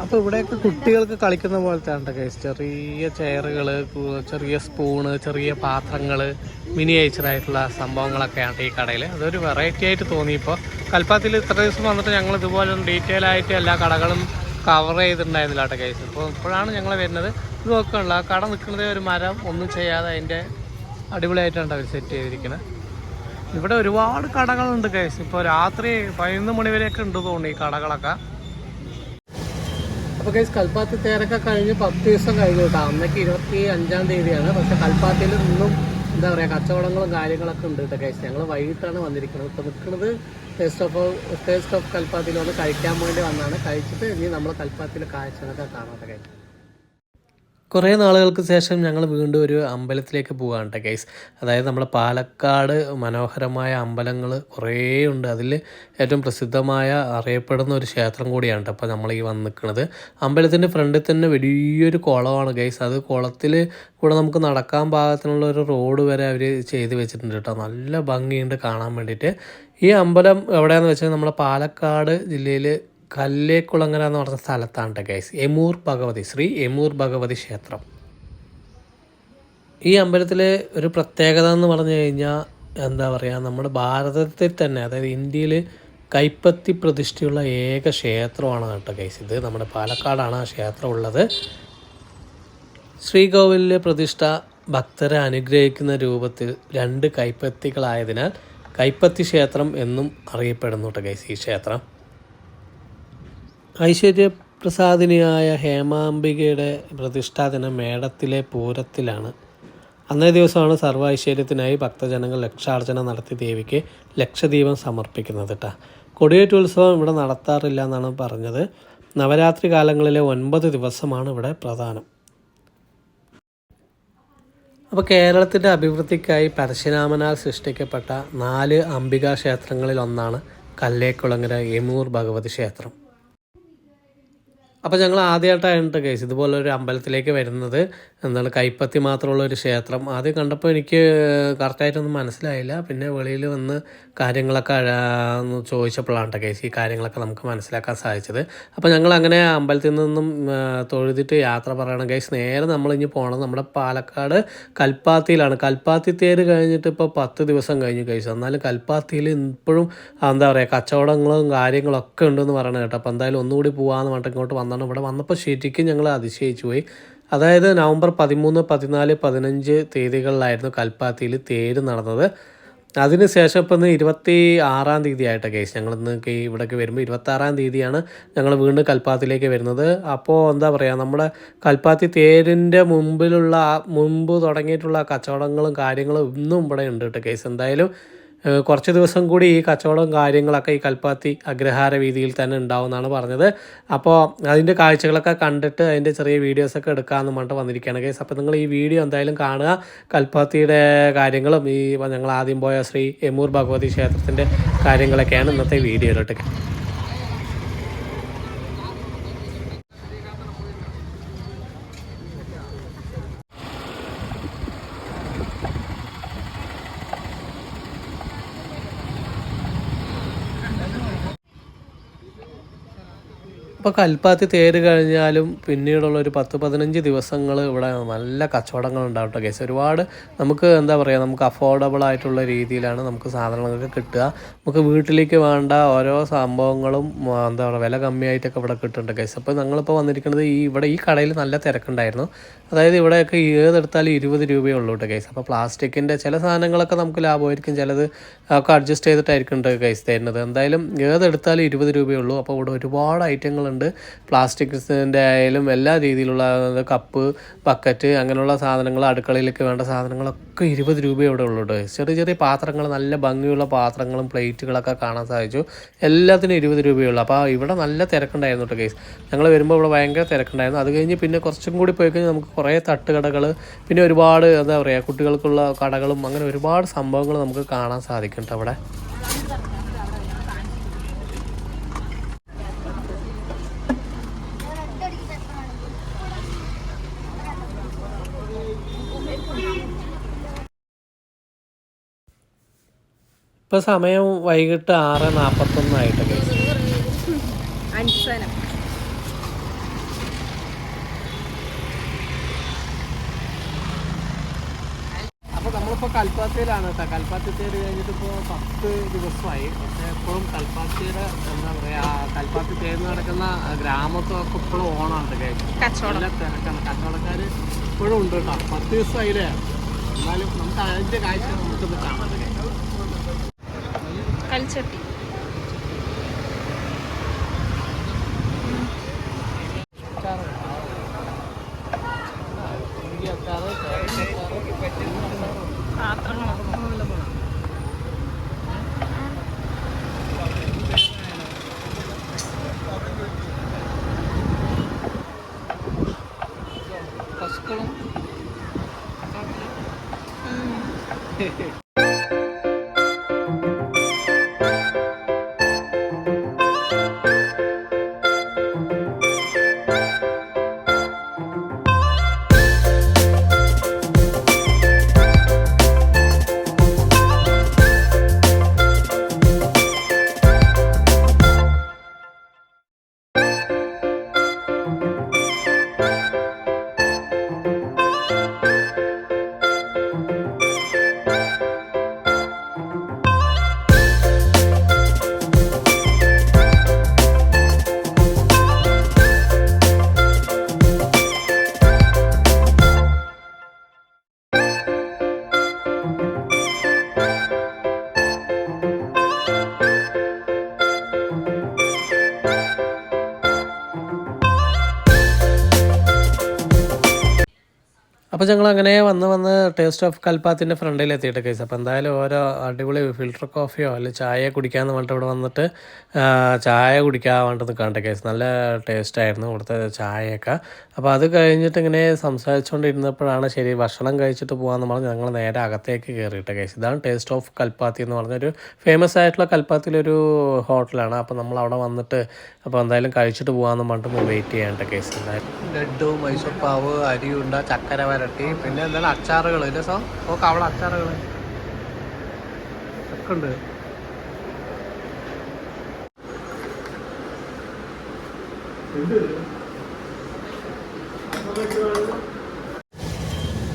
അപ്പോൾ ഇവിടെയൊക്കെ കുട്ടികൾക്ക് കളിക്കുന്ന പോലത്തെ ഉണ്ട് കേസ് ചെറിയ ചെയറുകൾ ചെറിയ സ്പൂണ് ചെറിയ പാത്രങ്ങൾ മിനിയേച്ചറായിട്ടുള്ള സംഭവങ്ങളൊക്കെയാണ് ഈ കടയിൽ അതൊരു വെറൈറ്റി ആയിട്ട് തോന്നി ഇപ്പോൾ കൽപ്പാത്തിൽ ഇത്ര ദിവസം വന്നിട്ട് ഞങ്ങൾ ഇതുപോലെ ഡീറ്റെയിൽ ആയിട്ട് എല്ലാ കടകളും കവർ ചെയ്തിട്ടുണ്ടായിരുന്നില്ല കേട്ടോ കേസ് ഇപ്പോൾ ഇപ്പോഴാണ് ഞങ്ങൾ വരുന്നത്. ഇത് നോക്കുകയുള്ള ആ കട നിൽക്കുന്നത് ഒരു മരം ഒന്നും ചെയ്യാതെ അതിന്റെ അടിപൊളിയായിട്ടാണ് അവർ സെറ്റ് ചെയ്തിരിക്കുന്നത്. ഇവിടെ ഒരുപാട് കടകളുണ്ട് കേസ് ഇപ്പോൾ രാത്രി പതിനൊന്ന് മണി വരെയൊക്കെ ഉണ്ട് തോന്നുന്നു ഈ കടകളൊക്കെ. അപ്പോൾ കേസ് കൽപ്പാത്തി തേരൊക്കെ കഴിഞ്ഞ് പത്ത് ദിവസം കഴിഞ്ഞു കേട്ടോ. അന്നേക്ക് ഇരുപത്തി അഞ്ചാം തീയതിയാണ്. പക്ഷെ കൽപ്പാത്തിയിൽ നിന്നും എന്താ പറയുക കച്ചവടങ്ങളും കാര്യങ്ങളൊക്കെ ഉണ്ട് കേട്ടോ കേസ് ഞങ്ങൾ വൈകിട്ടാണ് വന്നിരിക്കുന്നത്. ഇപ്പോൾ നിൽക്കുന്നത് ടേസ്റ്റ് ഓഫ് ടേസ്റ്റ് ഓഫ് കൽപ്പാത്തിയിൽ ഒന്ന് കഴിക്കാൻ വേണ്ടി വന്നാണ്. കഴിച്ചിട്ട് ഇനി നമ്മൾ കൽപ്പാത്തിയിൽ കാഴ്ചകളൊക്കെ കാണാത്ത കേസ് കുറേ നാളുകൾക്ക് ശേഷം ഞങ്ങൾ വീണ്ടും ഒരു അമ്പലത്തിലേക്ക് പോകാൻ കേട്ടോ ഗൈസ് അതായത് നമ്മുടെ പാലക്കാട് മനോഹരമായ അമ്പലങ്ങൾ കുറേ ഉണ്ട്. അതിൽ ഏറ്റവും പ്രസിദ്ധമായ അറിയപ്പെടുന്ന ഒരു ക്ഷേത്രം കൂടിയാണ് കേട്ടോ അപ്പോൾ നമ്മൾ ഈ വന്ന് നിൽക്കുന്നത്. അമ്പലത്തിന്റെ ഫ്രണ്ടിൽ തന്നെ വലിയൊരു കുളമാണ് ഗൈസ് അത് കുളത്തിൽ കൂടെ നമുക്ക് നടക്കാൻ പാകത്തിനുള്ള ഒരു റോഡ് വരെ അവർ ചെയ്ത് വെച്ചിട്ടുണ്ട് കേട്ടോ നല്ല ഭംഗിയുണ്ട് കാണാൻ വേണ്ടിയിട്ട്. ഈ അമ്പലം എവിടെയാണെന്ന് വെച്ചാൽ നമ്മുടെ പാലക്കാട് ജില്ലയിൽ കല്ലേക്കുളങ്ങര എന്ന് പറഞ്ഞ സ്ഥലത്താണ് ഗൈസ് എമൂർ ഭഗവതി ശ്രീ എമൂർ ഭഗവതി ക്ഷേത്രം. ഈ അമ്പലത്തിലെ ഒരു പ്രത്യേകത എന്ന് പറഞ്ഞു കഴിഞ്ഞാൽ എന്താ പറയുക നമ്മുടെ ഭാരതത്തിൽ തന്നെ അതായത് ഇന്ത്യയിൽ കൈപ്പത്തി പ്രതിഷ്ഠയുള്ള ഏക ക്ഷേത്രമാണ് കേട്ടോ ഗൈസ് ഇത് നമ്മുടെ പാലക്കാടാണ് ആ ക്ഷേത്രം ഉള്ളത്. ശ്രീകോവിലിലെ പ്രതിഷ്ഠ ഭക്തരെ അനുഗ്രഹിക്കുന്ന രൂപത്തിൽ രണ്ട് കൈപ്പത്തികളായതിനാൽ കൈപ്പത്തി ക്ഷേത്രം എന്നും അറിയപ്പെടുന്നു കേട്ടോ ഗൈസ് ഈ ക്ഷേത്രം. ഐശ്വര്യപ്രസാദിനിയായ ഹേമാംബികയുടെ പ്രതിഷ്ഠാദിനം മേടത്തിലെ പൂരത്തിലാണ്. അന്നേ ദിവസമാണ് സർവ ഐശ്വര്യത്തിനായി ഭക്തജനങ്ങൾ ലക്ഷാർച്ചന നടത്തി ദേവിക്ക് ലക്ഷദീപം സമർപ്പിക്കുന്നത് കേട്ടോ കൊടിയേറ്റുത്സവം ഇവിടെ നടത്താറില്ല എന്നാണ് പറഞ്ഞത്. നവരാത്രി കാലങ്ങളിലെ ഒൻപത് ദിവസമാണ് ഇവിടെ പ്രധാനം. അപ്പോൾ കേരളത്തിന്റെ അഭിവൃദ്ധിക്കായി പരശുരാമനാൽ സൃഷ്ടിക്കപ്പെട്ട നാല് അംബികാ ക്ഷേത്രങ്ങളിൽ ഒന്നാണ് കല്ലേക്കുളങ്ങര യമൂർ ഭഗവതി ക്ഷേത്രം. അപ്പോൾ ഞങ്ങൾ ആദ്യമായിട്ടാണ് കേസ് ഇതുപോലെ ഒരു അമ്പലത്തിലേക്ക് വരുന്നത്. എന്താണ് കൈപ്പത്തി മാത്രമുള്ള ഒരു ക്ഷേത്രം. ആദ്യം കണ്ടപ്പോൾ എനിക്ക് കറക്റ്റായിട്ടൊന്നും മനസ്സിലായില്ല. പിന്നെ വെളിയിൽ വന്ന് കാര്യങ്ങളൊക്കെ ഒന്ന് ചോദിച്ചപ്പോഴാണ് കേസ് ഈ കാര്യങ്ങളൊക്കെ നമുക്ക് മനസ്സിലാക്കാൻ സാധിച്ചത്. അപ്പോൾ ഞങ്ങൾ അങ്ങനെ അമ്പലത്തിൽ നിന്നും തൊഴുതിട്ട് യാത്ര പറയണം. കേസ് നേരെ നമ്മൾ ഇനി പോകണം നമ്മുടെ പാലക്കാട് കൽപ്പാത്തിയിലാണ്. കൽപ്പാത്തി തേര് കഴിഞ്ഞിട്ട് ഇപ്പോൾ പത്ത് ദിവസം കഴിഞ്ഞു കേസ് എന്നാലും കൽപ്പാത്തിയിൽ ഇപ്പോഴും എന്താ പറയുക കച്ചവടങ്ങളും കാര്യങ്ങളൊക്കെ ഉണ്ടെന്ന് പറയണം കേട്ടോ. അപ്പോൾ എന്തായാലും ഒന്നുകൂടി പോകാമെന്ന് പറഞ്ഞിട്ട് ഇങ്ങോട്ട് വന്നാണ് ഇവിടെ വന്നപ്പോൾ ശരിക്കും ഞങ്ങൾ അതിശയിച്ചു പോയി. അതായത് നവംബർ പതിമൂന്ന് പതിനാല് പതിനഞ്ച് തീയതികളിലായിരുന്നു കൽപ്പാത്തിയിൽ തേര് നടന്നത്. അതിനുശേഷം ഇപ്പം ഇന്ന് ഇരുപത്തി ആറാം തീയതി ആയിട്ട് കേസ്. ഞങ്ങൾ ഇന്ന് ഇവിടേക്ക് വരുമ്പോൾ ഇരുപത്താറാം തീയതിയാണ് ഞങ്ങൾ വീണ്ടും കൽപ്പാത്തിലേക്ക് വരുന്നത്. അപ്പോൾ എന്താ പറയുക നമ്മുടെ കൽപ്പാത്തി തേരിന്റെ മുമ്പിലുള്ള മുമ്പ് തുടങ്ങിയിട്ടുള്ള കച്ചവടങ്ങളും കാര്യങ്ങളും ഇന്നും ഇവിടെ ഉണ്ട് കേട്ടോ കേസ്. എന്തായാലും കുറച്ച് ദിവസം കൂടി ഈ കച്ചവടവും കാര്യങ്ങളൊക്കെ ഈ കൽപ്പാത്തി അഗ്രഹാര വീതിയിൽ തന്നെ ഉണ്ടാവുമെന്നാണ് പറഞ്ഞത്. അപ്പോൾ അതിന്റെ കാഴ്ചകളൊക്കെ കണ്ടിട്ട് അതിന്റെ ചെറിയ വീഡിയോസൊക്കെ എടുക്കാമെന്ന് പറഞ്ഞിട്ട് വന്നിരിക്കുകയാണ് കേസ് അപ്പോൾ നിങ്ങൾ ഈ വീഡിയോ എന്തായാലും കാണുക. കൽപ്പാത്തിയുടെ കാര്യങ്ങളും ഈ ഞങ്ങൾ ആദ്യം പോയ ശ്രീ എമൂർ ഭഗവതി ക്ഷേത്രത്തിന്റെ കാര്യങ്ങളൊക്കെയാണ് ഇന്നത്തെ വീഡിയോയിലോട്ട് ഇപ്പോൾ കൽപ്പാത്തി തേര് കഴിഞ്ഞാലും പിന്നീടുള്ള ഒരു പത്ത് പതിനഞ്ച് ദിവസങ്ങൾ ഇവിടെ നല്ല കച്ചവടങ്ങൾ ഉണ്ടാവും കേസ് ഒരുപാട് നമുക്ക് എന്താ പറയുക നമുക്ക് അഫോർഡബിൾ ആയിട്ടുള്ള രീതിയിലാണ് നമുക്ക് സാധനങ്ങളൊക്കെ കിട്ടുക. നമുക്ക് വീട്ടിലേക്ക് വേണ്ട ഓരോ സംഭവങ്ങളും എന്താ പറയുക വില കമ്മിയായിട്ടൊക്കെ ഇവിടെ കിട്ടുന്നുണ്ട് കേസ് അപ്പോൾ ഞങ്ങളിപ്പോൾ വന്നിരിക്കുന്നത് ഈ ഇവിടെ ഈ കടയിൽ നല്ല തിരക്കുണ്ടായിരുന്നു. അതായത് ഇവിടെയൊക്കെ ഏതെടുത്താലും ഇരുപത് രൂപയേ ഉള്ളൂ കേസ് അപ്പോൾ പ്ലാസ്റ്റിക്കിന്റെ ചില സാധനങ്ങളൊക്കെ നമുക്ക് ലാഭമായിരിക്കും. ചിലത് ഒക്കെ അഡ്ജസ്റ്റ് ചെയ്തിട്ടായിരിക്കും കേസ് തരുന്നത്. എന്തായാലും ഏതെടുത്താലും ഇരുപത് രൂപയേ ഉള്ളൂ. അപ്പോൾ ഇവിടെ ഒരുപാട് ഐറ്റങ്ങളുണ്ട് പ്ലാസ്റ്റിക്സിന്റെ ആയാലും എല്ലാ രീതിയിലുള്ള കപ്പ് ബക്കറ്റ് അങ്ങനെയുള്ള സാധനങ്ങൾ അടുക്കളയിലേക്ക് വേണ്ട സാധനങ്ങളൊക്കെ ഇരുപത് രൂപയേ ഇവിടെ ഉള്ളൂ കേട്ടോ. ചെറിയ ചെറിയ പാത്രങ്ങൾ നല്ല ഭംഗിയുള്ള പാത്രങ്ങളും പ്ലേറ്റുകളൊക്കെ കാണാൻ സാധിച്ചു. എല്ലാത്തിനും ഇരുപത് രൂപയേ ഉള്ളൂ. അപ്പോൾ ഇവിടെ നല്ല തിരക്കുണ്ടായിരുന്നു കേട്ടോ കേസ് ഞങ്ങൾ വരുമ്പോൾ ഇവിടെ ഭയങ്കര തിരക്കുണ്ടായിരുന്നു. അത് കഴിഞ്ഞ് പിന്നെ കുറച്ചും കൂടി പോയി കഴിഞ്ഞാൽ നമുക്ക് കുറേ തട്ടുകടകൾ പിന്നെ ഒരുപാട് എന്താ പറയുക കുട്ടികൾക്കുള്ള കടകളും അങ്ങനെ ഒരുപാട് സംഭവങ്ങൾ നമുക്ക് കാണാൻ സാധിക്കും കേട്ടോ അവിടെ. ഇപ്പോൾ സമയം വൈകിട്ട് ആറ് നാൽപ്പത്തൊന്നായിട്ട് അപ്പോൾ നമ്മളിപ്പോൾ കൽപ്പാത്തിയിലാണ് കേട്ടോ. കൽപ്പാത്തി തേടി കഴിഞ്ഞിട്ട് ഇപ്പോൾ പത്ത് ദിവസമായി. പക്ഷേ എപ്പോഴും കൽപ്പാത്തിയുടെ എന്താ പറയുക കൽപ്പാത്തി തേർന്ന് നടക്കുന്ന ഗ്രാമത്തൊക്കെ ഇപ്പോഴും ഓണാണ് കേട്ടോ. കച്ചവടം. തിരക്കാണ്. കച്ചവടക്കാർ ഇപ്പോഴും ഉണ്ട് കേട്ടോ. പത്ത് ദിവസമായില്ലേ എന്നാലും നമുക്ക് അതിന്റെ കാഴ്ച നമുക്കൊന്ന് കാണാം. കേട്ടോ അപ്പോൾ ഞങ്ങൾ അങ്ങനെ വന്ന് വന്ന് ടേസ്റ്റ് ഓഫ് കൽപ്പാത്തിന്റെ ഫ്രണ്ടിൽ എത്തിയിട്ട് കേസ് അപ്പോൾ എന്തായാലും ഓരോ അടിപൊളി ഫിൽട്ടർ കോഫിയോ അല്ലെങ്കിൽ ചായ കുടിക്കാമെന്ന് പറഞ്ഞിട്ട് ഇവിടെ വന്നിട്ട് ചായ കുടിക്കാൻ വേണ്ടത് കണ്ട കേസ് നല്ല ടേസ്റ്റായിരുന്നു ഇവിടുത്തെ ചായയൊക്കെ. അപ്പോൾ അത് കഴിഞ്ഞിട്ട് ഇങ്ങനെ സംസാരിച്ചുകൊണ്ടിരുന്നപ്പോഴാണ് ശരി ഭക്ഷണം കഴിച്ചിട്ട് പോകാമെന്ന് പറഞ്ഞ് ഞങ്ങൾ നേരെ അകത്തേക്ക് കയറിയിട്ട് കേസ് ഇതാണ് ടേസ്റ്റ് ഓഫ് കൽപ്പാത്തി എന്ന് പറഞ്ഞൊരു ഫേമസ് ആയിട്ടുള്ള കൽപ്പാത്തിലൊരു ഹോട്ടലാണ് അപ്പോൾ നമ്മൾ അവിടെ വന്നിട്ട് അപ്പോൾ എന്തായാലും കഴിച്ചിട്ട് പോകാമെന്ന് പറഞ്ഞിട്ട് വെയിറ്റ് ചെയ്യേണ്ട കേസ് എന്തായാലും മൈസൂർ പാവ് അരിയുണ്ട ചക്കര വരട്ടി പിന്നെ എന്താണ് അച്ചാറുകൾ അല്ലേ സോ? ഓക്കെ അവിടെ അച്ചാറുകൾ ഒക്കെ ഉണ്ട്.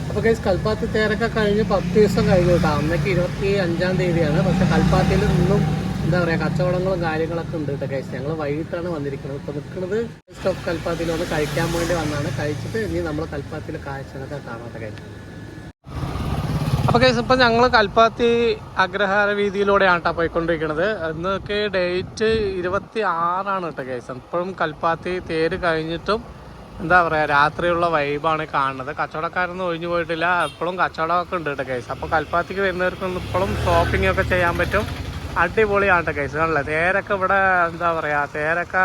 അപ്പോൾ കേസ് കൽപ്പാത്തി തേരൊക്കെ കഴിഞ്ഞ് പത്ത് ദിവസം കഴിഞ്ഞു കേട്ടോ. അന്നേക്ക് ഇരുപത്തി അഞ്ചാം തീയതിയാണ്. പക്ഷെ കൽപ്പാത്തിയിൽ നിന്നും എന്താ പറയുക കച്ചവടങ്ങളും കാര്യങ്ങളൊക്കെ ഉണ്ട് കേട്ടോ കേസ് ഞങ്ങൾ വൈകിട്ടാണ് വന്നിരിക്കുന്നത്. ഇപ്പോൾ നിൽക്കുന്നത് ഓഫ് കൽപ്പാത്തിയിൽ ഒന്ന് കഴിക്കാൻ വേണ്ടി വന്നാണ്. കഴിച്ചിട്ട് ഇനി നമ്മൾ കൽപ്പാത്തിലെ കാഴ്ചകളൊക്കെ കാണാത്ത കാര്യം അപ്പോൾ കേസ് ഇപ്പം ഞങ്ങൾ കൽപ്പാത്തി അഗ്രഹാര വീതിയിലൂടെയാണ് കേട്ടോ പോയിക്കൊണ്ടിരിക്കുന്നത് ഇന്നൊക്കെ ഡേറ്റ് ഇരുപത്തി ആറാണ് കേട്ടോ കേസ് ഇപ്പോഴും കൽപ്പാത്തി തേര് കഴിഞ്ഞിട്ടും എന്താ പറയുക രാത്രിയുള്ള വൈബാണ് കാണുന്നത്. കച്ചവടക്കാരൊന്നും ഒഴിഞ്ഞു പോയിട്ടില്ല. എപ്പോഴും കച്ചവടമൊക്കെ ഉണ്ട് കേട്ടോ കേസ് അപ്പോൾ കൽപ്പാത്തിക്ക് വരുന്നവർക്കൊന്നും ഇപ്പോഴും ഷോപ്പിംഗ് ഒക്കെ ചെയ്യാൻ പറ്റും. അടിപൊളിയാണ് കേട്ടോ കേസ് കാണില്ലേ തേരൊക്കെ ഇവിടെ എന്താ പറയുക തേരൊക്കെ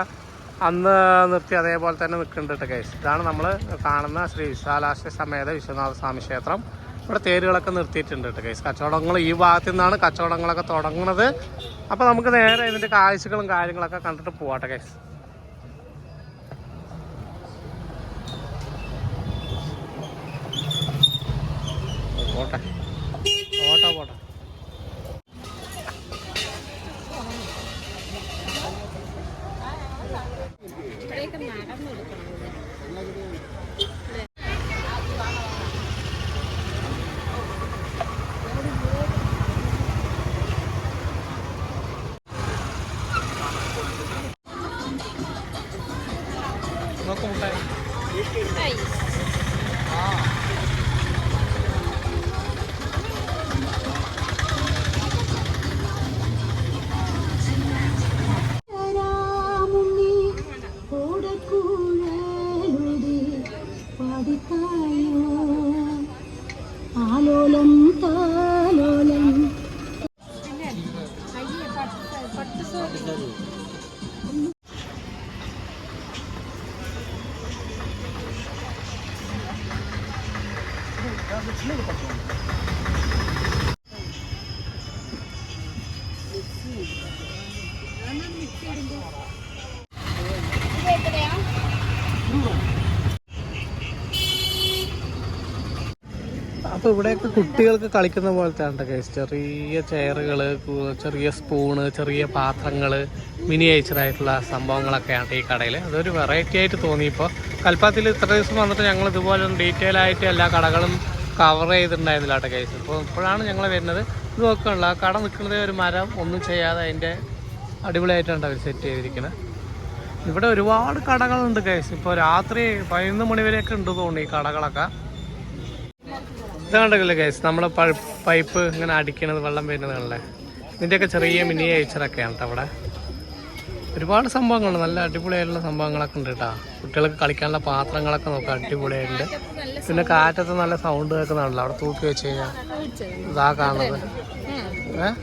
അന്ന് നിർത്തി അതേപോലെ തന്നെ നിൽക്കുന്നുണ്ട് കേട്ടോ കേസ് ഇതാണ് നമ്മൾ കാണുന്ന ശ്രീ വിശാലാശ്വ സമേത വിശ്വനാഥ സ്വാമി ക്ഷേത്രം. ഇവിടെ തേരുകളൊക്കെ നിർത്തിയിട്ടുണ്ട് കേട്ടോ കേസ് കച്ചവടങ്ങൾ ഈ ഭാഗത്തു നിന്നാണ് കച്ചവടങ്ങളൊക്കെ തുടങ്ങുന്നത്. അപ്പോൾ നമുക്ക് നേരെ ഇതിന്റെ കാഴ്ചകളും കാര്യങ്ങളൊക്കെ കണ്ടിട്ട് പോവാട്ടെ കേസ് പോട്ടെ. അപ്പൊ അപ്പോൾ ഇവിടെയൊക്കെ കുട്ടികൾക്ക് കളിക്കുന്ന പോലത്തെ ഉണ്ടൊക്കെ ചെറിയ ചെയറുകൾ ചെറിയ സ്പൂണ് ചെറിയ പാത്രങ്ങൾ മിനിയേച്ചറായിട്ടുള്ള സംഭവങ്ങളൊക്കെയാണ് ഈ കടയിൽ അതൊരു വെറൈറ്റി ആയിട്ട് തോന്നി ഇപ്പോൾ കൽപ്പാത്തിൽ ഇത്ര ദിവസം വന്നിട്ട് ഞങ്ങൾ ഇതുപോലെ ഡീറ്റെയിൽ ആയിട്ട് എല്ലാ കടകളും കവർ ചെയ്തിട്ടുണ്ടായിരുന്നില്ല കേട്ടോ കേസ് അപ്പോൾ ഇപ്പോഴാണ് ഞങ്ങൾ വരുന്നത്. ഇത് നോക്കാനുള്ള ആ കട നിൽക്കുന്നത് ഒരു മരം ഒന്നും ചെയ്യാതെ അതിന്റെ അടിപൊളിയായിട്ടാണ് അവർ സെറ്റ് ചെയ്തിരിക്കുന്നത് ഇവിടെ ഒരുപാട് കടകളുണ്ട് കേസ് ഇപ്പോൾ രാത്രി പതിനൊന്ന് മണി വരെയൊക്കെ ഉണ്ട് തോന്നുന്നു ഈ കടകളൊക്കെ. ഇത് കണ്ടല്ലേ കേസ് നമ്മളെ പൈപ്പ് ഇങ്ങനെ അടിക്കണത് വെള്ളം വരുന്നത് കണ്ടല്ലേ? ഇതിന്റെയൊക്കെ ചെറിയ മിനി ഏച്ചറൊക്കെയാണ് കേട്ടോ അവിടെ ഒരുപാട് സംഭവങ്ങൾ നല്ല അടിപൊളിയായിട്ടുള്ള സംഭവങ്ങളൊക്കെ ഉണ്ട് കേട്ടോ. കുട്ടികൾക്ക് കളിക്കാനുള്ള പാത്രങ്ങളൊക്കെ നോക്കാം. അടിപൊളിയായിട്ടുണ്ട്. പിന്നെ കാറ്റത്ത് നല്ല സൗണ്ട് കേൾക്കുന്നുണ്ടല്ലോ. അവിടെ തൂക്കി വെച്ച് കഴിഞ്ഞാൽ ഇതാ കാണുന്നത്. ഏഹ്